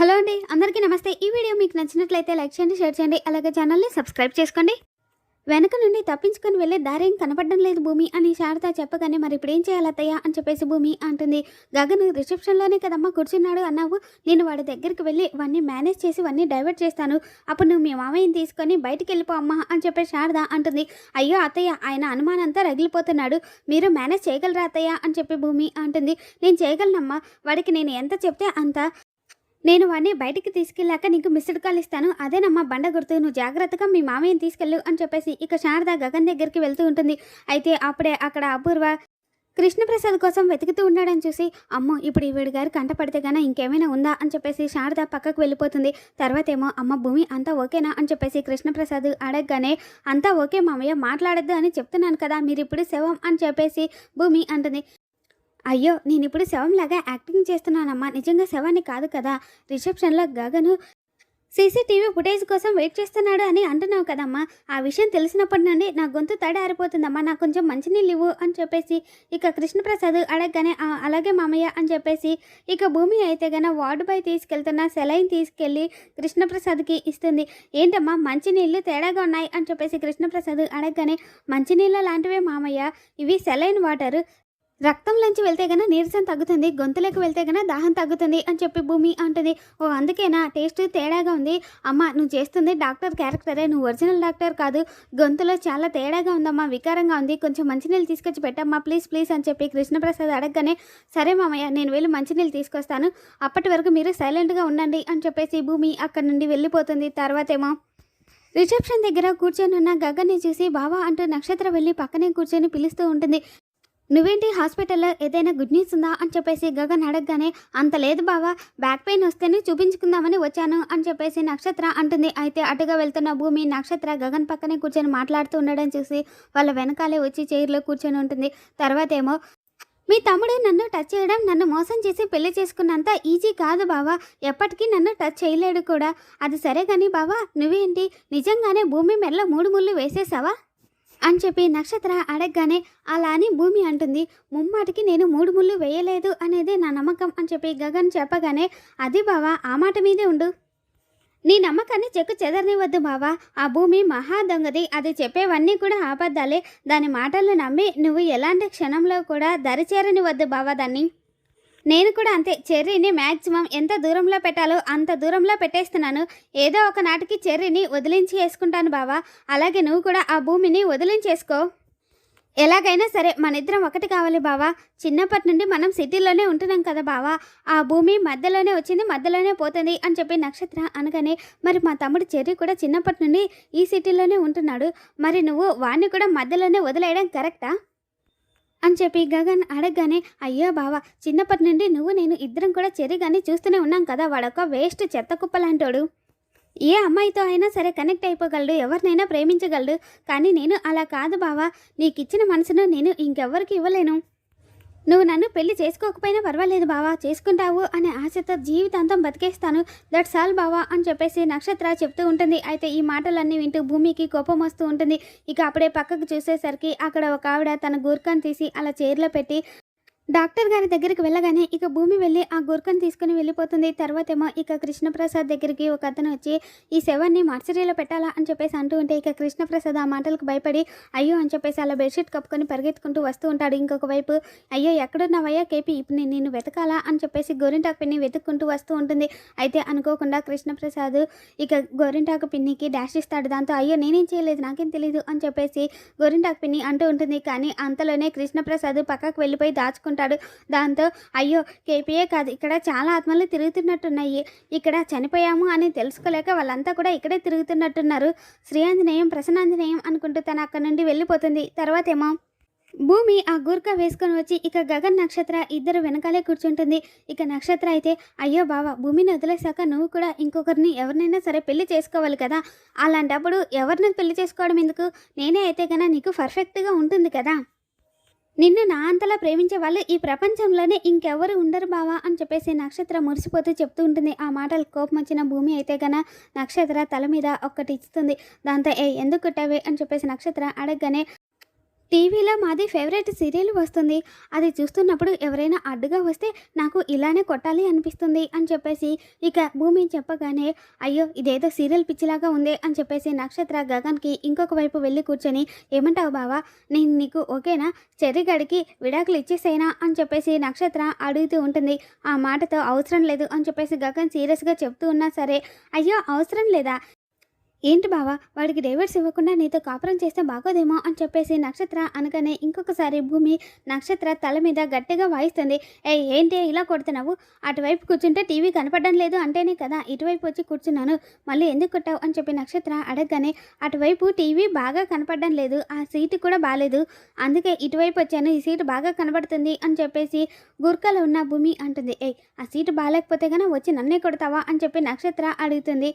Hello అండి అందరికీ నమస్తే. ఈ వీడియో మీకు నచ్చినట్లయితే లైక్ చేయండి షేర్ చేయండి అలాగే ఛానల్ని సబ్స్క్రైబ్ చేసుకోండి. వెనక నుండి తప్పించుకొని వెళ్ళే దారేం కనపడడం లేదు భూమి అని శారద చెప్పగానే మరి ఇప్పుడు ఏం చేయాలి అత్తయ్య? అని చెప్పేసి భూమి అంటుంది. గగన్ రిసెప్షన్లోనే కదమ్మా కూర్చున్నాడు అన్నావు. నేను వాడి దగ్గరికి వెళ్ళి వాడిని మేనేజ్ చేసి వాడిని డైవర్ట్ చేస్తాను. అప్పుడు నువ్వు మీ మామయ్యని తీసుకొని బయటికి వెళ్ళిపో అమ్మా అని చెప్పే శారద అంటుంది. అయ్యో అత్తయ్య ఆయన అనుమానంతా రగిలిపోతున్నాడు. మీరు మేనేజ్ చేయగలరా అత్తయ్య? అని చెప్పి భూమి అంటుంది. నేను చేయగలనమ్మా. వాడికి నేను ఎంత చెప్తే అంత. నేను వాడిని బయటికి తీసుకెళ్ళాక నీకు మిస్డ్ కాల్ ఇస్తాను. అదేనమ్మా బండ గుర్తు. నువ్వు జాగ్రత్తగా మీ మామయ్యని తీసుకెళ్ళు అని చెప్పేసి ఇక శారద గగన్ దగ్గరికి వెళ్తూ ఉంటుంది. అయితే అప్పుడే అక్కడ అపూర్వ కృష్ణప్రసాద్ కోసం వెతుకుతూ ఉన్నాడని చూసి అమ్మో ఇప్పుడు ఈవిడి గారు కంట పడితే గానీ ఇంకేమైనా ఉందా అని చెప్పేసి శారద పక్కకు వెళ్ళిపోతుంది. తర్వాత ఏమో అమ్మ భూమి అంతా ఓకేనా అని చెప్పేసి కృష్ణప్రసాద్ అడగగానే అంతా ఓకే మామయ్య మాట్లాడద్దు అని చెప్తున్నాను కదా మీరు ఇప్పుడు శవం అని చెప్పేసి భూమి అంటుంది. అయ్యో నేను ఇప్పుడు శవంలాగా యాక్టింగ్ చేస్తున్నానమ్మా. నిజంగా శవాన్ని కాదు కదా. రిసెప్షన్లో గగను సీసీటీవీ ఫుటేజ్ కోసం వెయిట్ చేస్తున్నాడు అని అంటున్నావు కదమ్మా. ఆ విషయం తెలిసినప్పటి నుండి నా గొంతు తడి ఆరిపోతుందమ్మా. నాకు కొంచెం మంచినీళ్ళు ఇవ్వు అని చెప్పేసి ఇక కృష్ణప్రసాద్ అడగగానే అలాగే మామయ్య అని చెప్పేసి ఇక భూమి అయితే గన వార్డు పై తీసుకెళ్తున్న సెలైన్ తీసుకెళ్ళి కృష్ణప్రసాద్కి ఇస్తుంది. ఏంటమ్మా మంచినీళ్ళు తేడాగా ఉన్నాయి అని చెప్పేసి కృష్ణప్రసాద్ అడగగానే మంచినీళ్ళ లాంటివే మామయ్య. ఇవి సెలైన్ వాటర్. రక్తంలోంచి వెళ్తే గన నీరసం తగ్గుతుంది గొంతులోకి వెళ్తే గన దాహం తగ్గుతుంది అని చెప్పి భూమి అంటుంది. ఓ అందుకేనా? టేస్ట్ తేడాగా ఉంది. అమ్మ నువ్వు చేస్తుంది డాక్టర్ క్యారెక్టరే. నువ్వు ఒరిజినల్ డాక్టర్ కాదు. గొంతులో చాలా తేడాగా ఉందమ్మా వికారంగా ఉంది. కొంచెం మంచినీళ్ళు తీసుకొచ్చి పెట్టమ్మా ప్లీజ్ ప్లీజ్ అని చెప్పి కృష్ణప్రసాద్ అడగగానే సరే మామయ్య నేను వెళ్ళి మంచినీళ్ళు తీసుకొస్తాను. అప్పటి వరకు మీరు సైలెంట్గా ఉండండి అని చెప్పేసి భూమి అక్కడి నుండి వెళ్ళిపోతుంది. తర్వాతేమో రిసెప్షన్ దగ్గర కూర్చొని ఉన్న గగన్ని చూసి బావా అంటూ నక్షత్ర వెళ్ళి పక్కనే కూర్చొని పిలుస్తూ ఉంటుంది. నువ్వేంటి హాస్పిటల్లో ఏదైనా గుడ్ న్యూస్ ఉందా అని చెప్పేసి గగన్ అడగగానే అంత లేదు బావా బ్యాక్ పెయిన్ వస్తేనే చూపించుకుందామని వచ్చాను అని చెప్పేసి నక్షత్ర అంటుంది. అయితే అటుగా వెళ్తున్న భూమి నక్షత్ర గగన్ పక్కనే కూర్చొని మాట్లాడుతూ ఉండడం చూసి వాళ్ళ వెనకాలే వచ్చి చైర్లో కూర్చొని ఉంటుంది. తర్వాత ఏమో మీ తమ్ముడు నన్ను టచ్ చేయడం నన్ను మోసం చేసి పెళ్ళి చేసుకున్నంత ఈజీ కాదు బావా ఎప్పటికీ నన్ను టచ్ చేయలేడు కూడా. అది సరే కానీ బావా నువ్వేంటి నిజంగానే భూమి మెల్ల మూడు ముళ్ళు వేసేసావా? అని చెప్పి నక్షత్ర అడగగానే అలా అని భూమి అంటుంది. ముమ్మాటికి నేను మూడు ముళ్ళు వేయలేదు అనేది నా నమ్మకం అని చెప్పి గగన్ చెప్పగానే అది బావా ఆ మాట మీదే ఉండు. నీ నమ్మకాన్ని చెక్కు చెదరనివద్దు బావా. ఆ భూమి మహా దొంగది. అది చెప్పేవన్నీ కూడా ఆపద్దాలే దాని మాటలు నమ్మి నువ్వు ఎలాంటి క్షణంలో కూడా దరిచేరనివద్దు బావా దాన్ని. నేను కూడా అంతే. చెర్రీని మ్యాక్సిమం ఎంత దూరంలో పెట్టాలో అంత దూరంలో పెట్టేస్తున్నాను. ఏదో ఒక నాటికి చెర్రీని వదిలించి వేసుకుంటాను బావా. అలాగే నువ్వు కూడా ఆ భూమిని వదిలించేసుకో ఎలాగైనా సరే మన ఇద్దరం ఒకటి కావాలి బావా. చిన్నప్పటి నుండి మనం సిటీలోనే ఉంటున్నాం కదా బావా. ఆ భూమి మధ్యలోనే వచ్చింది మధ్యలోనే పోతుంది అని చెప్పి నక్షత్ర అనగానే మరి మా తమ్ముడు చెర్రీ కూడా చిన్నప్పటి నుండి ఈ సిటీలోనే ఉంటున్నాడు. మరి నువ్వు వాణ్ణి కూడా మధ్యలోనే వదిలేయడం కరెక్టా? అని చెప్పి గగన్ అడగగానే అయ్యో బావా చిన్నప్పటి నుండి నువ్వు నేను ఇద్దరం కూడా చెరిగాని చూస్తూనే ఉన్నాం కదా వాడొక వేస్ట్ చెత్త కుప్పలాంటోడు ఏ అమ్మాయితో అయినా సరే కనెక్ట్ అయిపోగలడు ఎవరినైనా ప్రేమించగలడు. కానీ నేను అలా కాదు బావా నీకిచ్చిన మనసును నేను ఇంకెవ్వరికి ఇవ్వలేను. నువ్వు నన్ను పెళ్ళి చేసుకోకపోయినా పర్వాలేదు బావా చేసుకుంటావు అనే ఆశతో జీవితాంతం బతికేస్తాను. దట్స్ ఆల్ బావా అని చెప్పేసి నక్షత్ర చెప్తూ ఉంటుంది. అయితే ఈ మాటలన్నీ వింటూ భూమికి కోపం వస్తూ ఉంటుంది. ఇక అప్పుడే పక్కకు చూసేసరికి అక్కడ ఒక ఆవిడ తన గూర్ఖాన్ని తీసి అలా చైర్లో పెట్టి డాక్టర్ గారి దగ్గరికి వెళ్ళగానే ఇక భూమి వెళ్ళి ఆ గుర్కను తీసుకుని వెళ్ళిపోతుంది. తర్వాతేమో ఇక కృష్ణప్రసాద్ దగ్గరికి ఒక అతను వచ్చి ఈ శవాన్ని మార్చరీలో పెట్టాలా? అని చెప్పేసి అంటూ ఉంటే ఇక కృష్ణప్రసాద్ ఆ మాటలకు భయపడి అయ్యో అని చెప్పేసి అలా బెడ్షీట్ కప్పుకొని పరిగెత్తుకుంటూ వస్తూ ఉంటాడు ఇంకొక వైపు. అయ్యో ఎక్కడున్నావయ్యా కేపీ? ఇప్పుడు నేను నిన్ను వెతకాలా? అని చెప్పేసి గోరింటాకు పిన్ని వెతుక్కుంటూ వస్తూ ఉంటుంది. అయితే అనుకోకుండా కృష్ణప్రసాద్ ఇక గోరింటాకు పిన్నికి డాష్ ఇస్తాడు. దాంతో అయ్యో నేనేం చేయలేదు నాకేం తెలియదు అని చెప్పేసి గోరింటాకు పిన్ని అంటూ ఉంటుంది. కానీ అంతలోనే కృష్ణప్రసాద్ పక్కకు వెళ్ళిపోయి దాచుకుంటాడు దాంతో అయ్యో కేపీఏ కాదు ఇక్కడ చాలా ఆత్మలు తిరుగుతున్నట్టున్నాయి. ఇక్కడ చనిపోయాము అని తెలుసుకోలేక వాళ్ళంతా కూడా ఇక్కడే తిరుగుతున్నట్టున్నారు. శ్రీఆంజనేయం ప్రసన్నాంజనేయం అనుకుంటూ తను అక్కడ నుండి వెళ్ళిపోతుంది. తర్వాత ఏమో భూమి ఆ గూర్ఖా వేసుకొని వచ్చి ఇక గగన్ నక్షత్ర ఇద్దరు వెనకాలే కూర్చుంటుంది. ఇక నక్షత్ర అయితే అయ్యో బావా భూమిని వదిలేశాక నువ్వు కూడా ఇంకొకరిని ఎవరినైనా సరే పెళ్ళి చేసుకోవాలి కదా? అలాంటప్పుడు ఎవరిని పెళ్ళి చేసుకోవడం ఎందుకు? నేనే అయితే కన్నా నీకు పర్ఫెక్ట్గా ఉంటుంది కదా? నిన్ను నా అంతలా ప్రేమించే వాళ్ళు ఈ ప్రపంచంలోనే ఇంకెవరు ఉండరు బావా అని చెప్పేసి నక్షత్ర మురిసిపోతూ చెప్తూ ఉంటుంది. ఆ మాటలు కోపం వచ్చిన భూమి అయితే గన నక్షత్ర తల మీద ఒక్కటి ఇస్తుంది. దాంతో ఏ ఎందుకు కుట్టావే? అని చెప్పేసి నక్షత్ర అడగగానే టీవీలో మాది ఫేవరెట్ సీరియల్ వస్తుంది. అది చూస్తున్నప్పుడు ఎవరైనా అడ్డుగా వస్తే నాకు ఇలానే కొట్టాలి అనిపిస్తుంది అని చెప్పేసి ఇక భూమి చెప్పగానే అయ్యో ఇదేదో సీరియల్ పిచ్చిలాగా ఉంది అని చెప్పేసి నక్షత్ర గగన్కి ఇంకొక వైపు వెళ్ళి కూర్చొని ఏమంటావు బావా నేను నీకు ఓకేనా? చెర్రిగడికి విడాకులు ఇచ్చేసేనా? అని చెప్పేసి నక్షత్ర అడుగుతూ ఉంటుంది. ఆ మాటతో అవసరం లేదు అని చెప్పేసి గగన్ సీరియస్గా చెప్తూ ఉన్నా సరే అయ్యో అవసరం లేదా? ఏంటి బావా వాడికి డైవర్స్ ఇవ్వకుండా నీతో కాపురం చేస్తే బాగోదేమో అని చెప్పేసి నక్షత్ర అనగానే ఇంకొకసారి భూమి నక్షత్ర తల మీద గట్టిగా వాయిస్తుంది. ఏ ఏంటి ఇలా కొడుతున్నావు? అటువైపు కూర్చుంటే టీవీ కనపడడం లేదు అంటేనే కదా ఇటువైపు వచ్చి కూర్చున్నాను. మళ్ళీ ఎందుకు కొట్టావు అని చెప్పి నక్షత్ర అడగగానే అటువైపు టీవీ బాగా కనపడడం లేదు ఆ సీటు కూడా బాగాలేదు అందుకే ఇటువైపు వచ్చాను ఈ సీటు బాగా కనబడుతుంది అని చెప్పేసి గుర్కలో ఉన్న భూమి అంటుంది. ఏ ఆ సీటు బాగాలేకపోతే కానీ వచ్చి నన్నే కొడతావా అని చెప్పి నక్షత్ర అడుగుతుంది.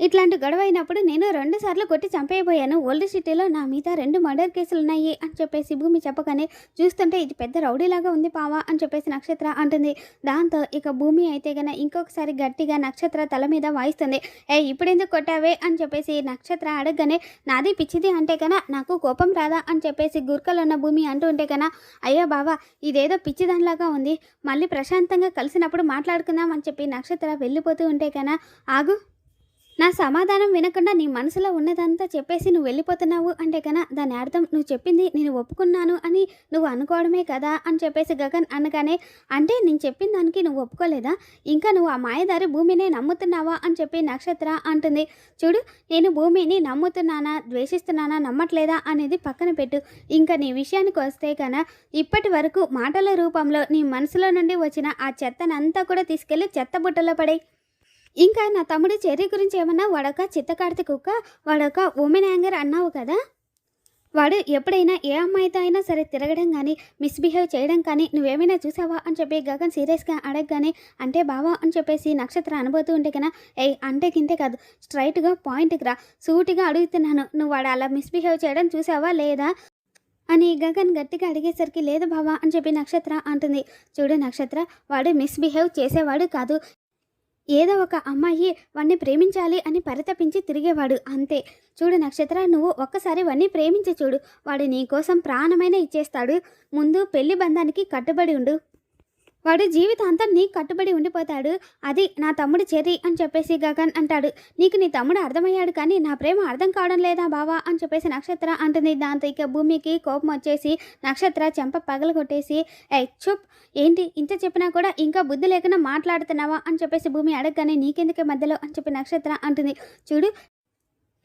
ఇట్లాంటి గొడవ అయినప్పుడు నేను రెండు సార్లు కొట్టి చంపేయబోయాను. ఓల్డ్ సిటీలో నా మీద రెండు మర్డర్ కేసులు ఉన్నాయి అని చెప్పేసి భూమి చెప్పగానే చూస్తుంటే ఇది పెద్ద రౌడీలాగా ఉంది పావా అని చెప్పేసి నక్షత్ర అంటుంది. దాంతో ఇక భూమి అయితే గన ఇంకొకసారి గట్టిగా నక్షత్ర తల మీద వాయిస్తుంది. ఏ ఇప్పుడెందుకు కొట్టావే? అని చెప్పేసి నక్షత్ర అడగగానే నాది పిచ్చిది అంటే కన నాకు కోపం రాదా? అని చెప్పేసి గుర్కలు ఉన్న భూమి అంటూ ఉంటే కన అయ్యో బావా ఇదేదో పిచ్చిదానిలాగా ఉంది. మళ్ళీ ప్రశాంతంగా కలిసినప్పుడు మాట్లాడుకుందాం అని చెప్పి నక్షత్ర వెళ్ళిపోతూ ఉంటే కన ఆగు నా సమాధానం వినకుండా నీ మనసులో ఉన్నదంతా చెప్పేసి నువ్వు వెళ్ళిపోతున్నావు అంటే కన దాని అర్థం నువ్వు చెప్పింది నేను ఒప్పుకున్నాను అని నువ్వు అనుకోవడమే కదా అని చెప్పేసి గగన్ అనగానే అంటే నేను చెప్పిన దానికి నువ్వు ఒప్పుకోలేదా? ఇంకా నువ్వు ఆ మాయదారి భూమినే నమ్ముతున్నావా? అని చెప్పి నక్షత్ర అంటుంది. చూడు నేను భూమిని నమ్ముతున్నానా ద్వేషిస్తున్నానా నమ్మట్లేదా అనేది పక్కన పెట్టు. ఇంకా నీ విషయానికి వస్తే కన ఇప్పటి వరకు మాటల రూపంలో నీ మనసులో నుండి వచ్చిన ఆ చెత్తనంతా కూడా తీసుకెళ్ళి చెత్త బుట్టలో పడే ఇంకా నా తమ్ముడు చెర్రీ గురించి ఏమన్నా వాడొక చిత్తకార్తె కుక్క వాడొక ఉమెన్ యాంగర్ అన్నావు కదా? వాడు ఎప్పుడైనా ఏ అమ్మాయితో అయినా సరే తిరగడం కానీ మిస్బిహేవ్ చేయడం కానీ నువ్వేమైనా చూసావా అని చెప్పి గగన్ సీరియస్గా అడగగానే అంటే బావా అని చెప్పేసి నక్షత్ర అనుభూతూ ఉంటే కన్నా ఏ అంటే కింతే కాదు. స్ట్రైట్గా పాయింట్కి రా. సూటిగా అడుగుతున్నాను. నువ్వు వాడు అలా మిస్బిహేవ్ చేయడం చూసావా లేదా? అని గగన్ గట్టిగా అడిగేసరికి లేదు బావా అని చెప్పి నక్షత్ర అంటుంది. చూడు నక్షత్ర వాడు మిస్బిహేవ్ చేసేవాడు కాదు. ఏదో ఒక అమ్మాయి వాణ్ణి ప్రేమించాలి అని పరితపించి తిరిగేవాడు అంతే. చూడు నక్షత్ర నువ్వు ఒక్కసారి వాణ్ణి ప్రేమించి చూడు. వాడు నీ కోసం ప్రాణమైన ఇచ్చేస్తాడు. ముందు పెళ్ళి బంధానికి కట్టుబడి ఉండు. వాడు జీవితాంతం నీకు కట్టుబడి ఉండిపోతాడు. అది నా తమ్ముడు చెర్రీ అని చెప్పేసి గగన్ అంటాడు. నీకు నీ తమ్ముడు అర్థమయ్యాడు కానీ నా ప్రేమ అర్థం కావడం లేదా బావా అని చెప్పేసి నక్షత్ర అంటుంది. దాంతో ఇక భూమికి కోపం వచ్చేసి నక్షత్ర చెంప పగలగొట్టేసి ఏ చుప్! ఏంటి ఇంత చెప్పినా కూడా ఇంకా బుద్ధి లేకుండా మాట్లాడుతున్నావా? అని చెప్పేసి భూమి అడగగానే నీకెందుకే మధ్యలో? అని చెప్పి నక్షత్ర అంటుంది. చూడు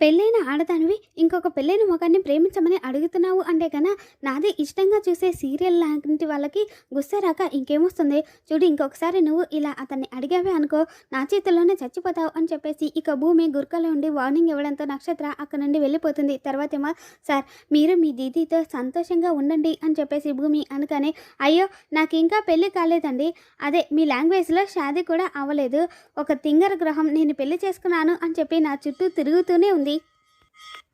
పెళ్ళైన ఆడదానివి ఇంకొక పెళ్ళైన మొగాన్ని ప్రేమించమని అడుగుతున్నావు అంటే కన్నా నాదే ఇష్టంగా చూసే సీరియల్ లాంటి వాళ్ళకి గుస్సా రాక ఇంకేమొస్తుంది? చూడు ఇంకొకసారి నువ్వు ఇలా అతన్ని అడిగావే అనుకో నా చేతుల్లోనే చచ్చిపోతావు అని చెప్పేసి ఇక భూమి గుర్కలో ఉండి వార్నింగ్ ఇవ్వడంతో నక్షత్ర అక్కడ నుండి వెళ్ళిపోతుంది. తర్వాతేమో సార్ మీరు మీ దీదీతో సంతోషంగా ఉండండి అని చెప్పేసి భూమి అనగానే అయ్యో నాకు ఇంకా పెళ్ళి కాలేదండి. అదే మీ లాంగ్వేజ్లో షాదీ కూడా అవ్వలేదు. ఒక తింగర గ్రహం నేను పెళ్ళి చేసుకున్నాను అని చెప్పి నా చుట్టూ తిరుగుతూనే ఉంది.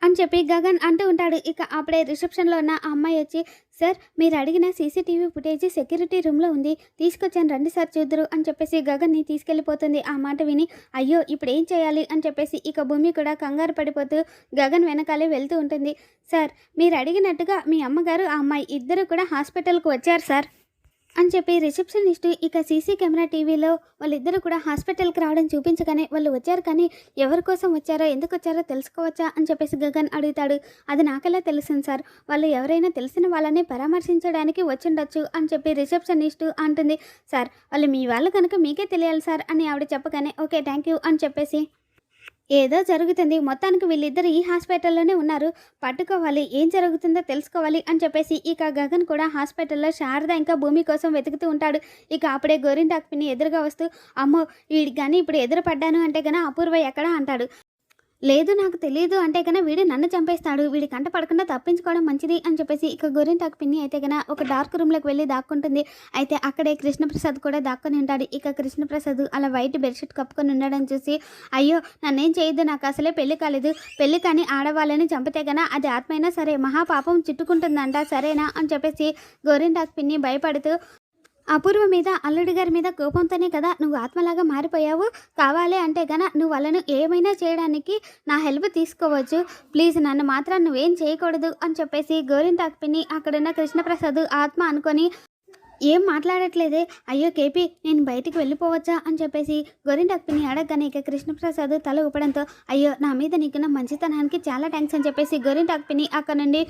అని చెప్పి గగన్ అంటూ ఉంటాడు. ఇక అప్పుడే రిసెప్షన్లో ఉన్న ఆ అమ్మాయి వచ్చి సార్ మీరు అడిగిన సీసీటీవీ ఫుటేజ్ సెక్యూరిటీ రూమ్లో ఉంది. తీసుకొచ్చాను రండి సార్ చూద్దరు అని చెప్పేసి గగన్ని తీసుకెళ్ళిపోతుంది ఆ మాట విని అయ్యో ఇప్పుడు ఏం చేయాలి? అని చెప్పేసి ఇక భూమి కూడా కంగారు పడిపోతూ గగన్ వెనకాలే వెళ్తూ ఉంటుంది. సార్ మీరు అడిగినట్టుగా మీ అమ్మగారు ఆ అమ్మాయి ఇద్దరు కూడా హాస్పిటల్కి వచ్చారు సార్. అని చెప్పి రిసెప్షనిస్ట్ ఇక సీసీ కెమెరా టీవీలో వాళ్ళిద్దరూ కూడా హాస్పిటల్కి రావడం చూపించగానే వాళ్ళు వచ్చారు. కానీ ఎవరి కోసం వచ్చారో ఎందుకు వచ్చారో తెలుసుకోవచ్చా అని చెప్పేసి గగన్ అడుగుతాడు. అది నాకెలా తెలుస్తుంది సార్? వాళ్ళు ఎవరైనా తెలిసిన వాళ్ళని పరామర్శించడానికి వచ్చిండొచ్చు అని చెప్పి రిసెప్షనిస్ట్ అంటుంది. సార్ వాళ్ళు మీ వాళ్ళు కనుక మీకే తెలియాలి సార్ అని ఆవిడ చెప్పగానే ఓకే థ్యాంక్ యూ అని చెప్పేసి ఏదో జరుగుతుంది. మొత్తానికి వీళ్ళిద్దరు ఈ హాస్పిటల్లోనే ఉన్నారు. పట్టుకోవాలి. ఏం జరుగుతుందో తెలుసుకోవాలి అని చెప్పేసి ఇక గగన్ కూడా హాస్పిటల్లో శారద ఇంకా భూమి కోసం వెతుకుతూ ఉంటాడు. ఇక అప్పుడే గోరింటాక్ పిన్ని ఎదురుగా వస్తూ అమ్మో వీడికి కానీ ఇప్పుడు ఎదురు పడ్డాను అంటే గన అపూర్వ ఎక్కడా? అంటాడు. లేదు నాకు తెలియదు అంటే కన్నా వీడు నన్ను చంపేస్తాడు వీడి కంట పడకుండా తప్పించుకోవడం మంచిది అని చెప్పేసి ఇక గోరింటాకు పిన్ని అయితే కన్నా ఒక డార్క్ రూమ్లోకి వెళ్ళి దాక్కుంటుంది. అయితే అక్కడే కృష్ణప్రసాద్ కూడా దాక్కుని ఉంటాడు. ఇక కృష్ణప్రసాద్ అలా వైట్ బెడ్షీట్ కప్పుకొని ఉండడం చూసి అయ్యో నన్నేం చేయొద్దు నాకు అసలే పెళ్ళి కాలేదు. పెళ్ళి కానీ ఆడవాళ్ళని చంపితే కన్నా అది ఆత్మైనా సరే మహాపాపం చుట్టుకుంటుందంట సరేనా? అని చెప్పేసి గోరింటాకు పిన్ని భయపడుతూ అపూర్వ మీద అల్లుడి గారి మీద కోపంతోనే కదా నువ్వు ఆత్మలాగా మారిపోయావు. కావాలి అంటే గన నువ్వు వాళ్ళను ఏమైనా చేయడానికి నా హెల్ప్ తీసుకోవచ్చు. ప్లీజ్ నన్ను మాత్రం నువ్వేం చేయకూడదు అని చెప్పేసి గోరింటాకు పిన్ని అక్కడున్న కృష్ణప్రసాద్ ఆత్మ అనుకొని ఏం మాట్లాడట్లేదే? అయ్యో కేపీ నేను బయటికి వెళ్ళిపోవచ్చా? అని చెప్పేసి గోరింటాకు పిన్ని అడగగానే ఇక కృష్ణప్రసాద్ తల ఊపడంతో అయ్యో నా మీద నీకున్న మంచితనానికి చాలా థ్యాంక్స్ అని చెప్పేసి గోరింటాకు అక్పిని అక్కడ నుండి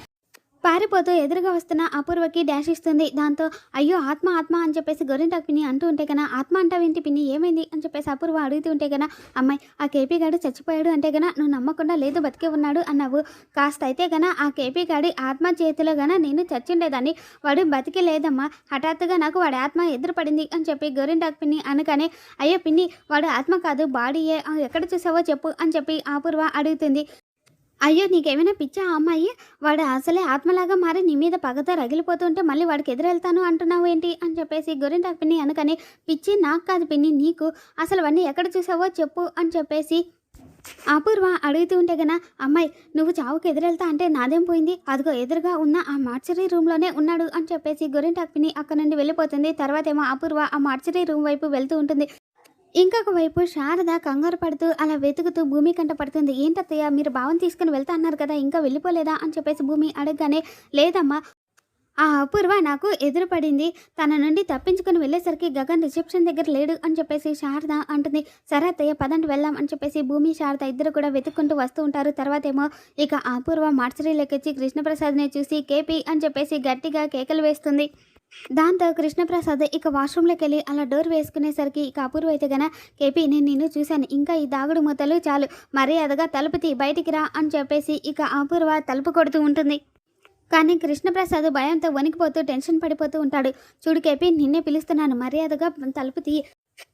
పారిపోతూ ఎదురుగా వస్తున్న అపూర్వకి డాష్ ఇస్తుంది. దాంతో అయ్యో ఆత్మ ఆత్మ అని చెప్పేసి గొర్రెంటాకు పిన్ని అంటూ ఉంటే కన్నా ఆత్మ అంటావేంటి పిన్ని? ఏమైంది? అని చెప్పేసి అపూర్వ అడుగుతూ ఉంటే కన్నా అమ్మాయి ఆ కేపీ గాడు చచ్చిపోయాడు అంటే గన నువ్వు నమ్మకుండా లేదు బతికే ఉన్నాడు అన్నావు. కాస్త అయితే గన ఆ కేపీ గాడి ఆత్మ చేతిలో గన నేను చచ్చిండేదాన్ని వాడు బతికి లేదమ్మా హఠాత్తుగా నాకు వాడి ఆత్మ ఎదురుపడింది అని చెప్పి గొర్రెంటాకు పిన్ని అనగానే అయ్యో పిన్ని వాడు ఆత్మ కాదు బాడీయే ఎక్కడ చూసావో చెప్పు అని చెప్పి అపూర్వ అడుగుతుంది. అయ్యో నీకేమైనా పిచ్చా అమ్మాయి? వాడు అసలే ఆత్మలాగా మారి నీ మీద పగతో రగిలిపోతుంటే మళ్ళీ వాడికి ఎదురెళ్తాను అంటున్నావు ఏంటి? అని చెప్పేసి గొరింటాకు పిన్ని అనకని పిచ్చి నాకు కాదు పిన్ని నీకు. అసలు అవన్నీ ఎక్కడ చూసావో చెప్పు అని చెప్పేసి అపూర్వ అడుగుతూ ఉంటే గన అమ్మాయి నువ్వు చావుకు ఎదురెళ్తా అంటే నాదేం పోయింది? అదిగో ఎదురుగా ఉన్న ఆ మార్చరీ రూమ్లోనే ఉన్నాడు అని చెప్పేసి గొరింటాకు పిన్ని అక్కడ నుండి వెళ్ళిపోతుంది. తర్వాత ఏమో అపూర్వ ఆ మార్చరీ రూమ్ వైపు వెళ్తూ ఉంటుంది. ఇంకొక వైపు శారద కంగారు పడుతూ అలా వెతుకుతూ భూమి కంట పడుతుంది. ఏంటత్తయ్య మీరు భావం తీసుకుని వెళ్తా అన్నారు కదా ఇంకా వెళ్ళిపోలేదా? అని చెప్పేసి భూమి అడగగానే లేదమ్మా ఆ అపూర్వ నాకు ఎదురుపడింది తన నుండి తప్పించుకుని వెళ్ళేసరికి గగన్ రిసెప్షన్ దగ్గర లేడు అని చెప్పేసి శారద అంటుంది. సరే అత్తయ్య పదండి వెళ్దాం అని చెప్పేసి భూమి శారద ఇద్దరు కూడా వెతుక్కుంటూ వస్తూ ఉంటారు. తర్వాత ఏమో ఇక అపూర్వ అపూర్వ మార్చరీలోకి కృష్ణప్రసాద్ని చూసి కేపీ అని చెప్పేసి గట్టిగా కేకలు వేస్తుంది. దాంతో కృష్ణప్రసాద్ ఇక వాష్రూమ్లోకి వెళ్ళి అలా డోర్ వేసుకునేసరికి ఇక అపూర్వ అయితే గన కేపీ నేను నిన్ను చూశాను. ఇంకా ఈ దాగుడు మూతలు చాలు. మర్యాదగా తలుపుతి బయటికి రా అని చెప్పేసి ఇక అపూర్వ తలుపు కొడుతూ ఉంటుంది. కానీ కృష్ణప్రసాద్ భయంతో వణికిపోతూ టెన్షన్ పడిపోతూ ఉంటాడు. చూడు కేపీ నిన్నే పిలుస్తున్నాను. మర్యాదగా తలుపు తీ.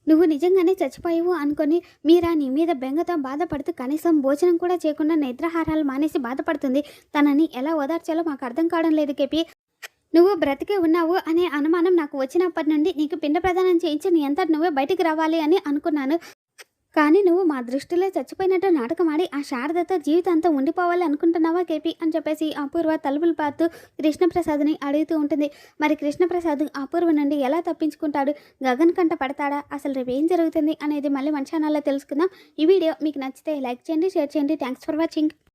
నువ్వు నిజంగానే చచ్చిపోయావు అనుకొని మీరా నీ మీద బెంగతో బాధపడుతూ కనీసం భోజనం కూడా చేయకుండా నిద్రాహారాలు మానేసి బాధపడుతుంది. తనని ఎలా ఓదార్చాలో మాకు అర్థం కావడం లేదు కేపీ. నువ్వు బ్రతికే ఉన్నావు అనే అనుమానం నాకు వచ్చినప్పటి నుండి నీకు పిండ ప్రదానం చేయించి నీ అంతా నువ్వే బయటికి రావాలి అని అనుకున్నాను. కానీ నువ్వు మా దృష్టిలో చచ్చిపోయినట్టు నాటకమాడి ఆ శారదతో జీవితాంతం ఉండిపోవాలి అనుకుంటున్నావా కేపీ? అని చెప్పేసి అపూర్వ తలుపులు పారుతూ కృష్ణప్రసాద్ని అడుగుతూ ఉంటుంది. మరి కృష్ణప్రసాద్ అపూర్వ నుండి ఎలా తప్పించుకుంటాడు? గగన్ కంట పడతాడా? అసలు రేపు ఏం జరుగుతుంది? అనేది మళ్ళీ మన ఛానల్లో తెలుసుకుందాం. ఈ వీడియో మీకు నచ్చితే లైక్ చేయండి షేర్ చేయండి. Thanks for watching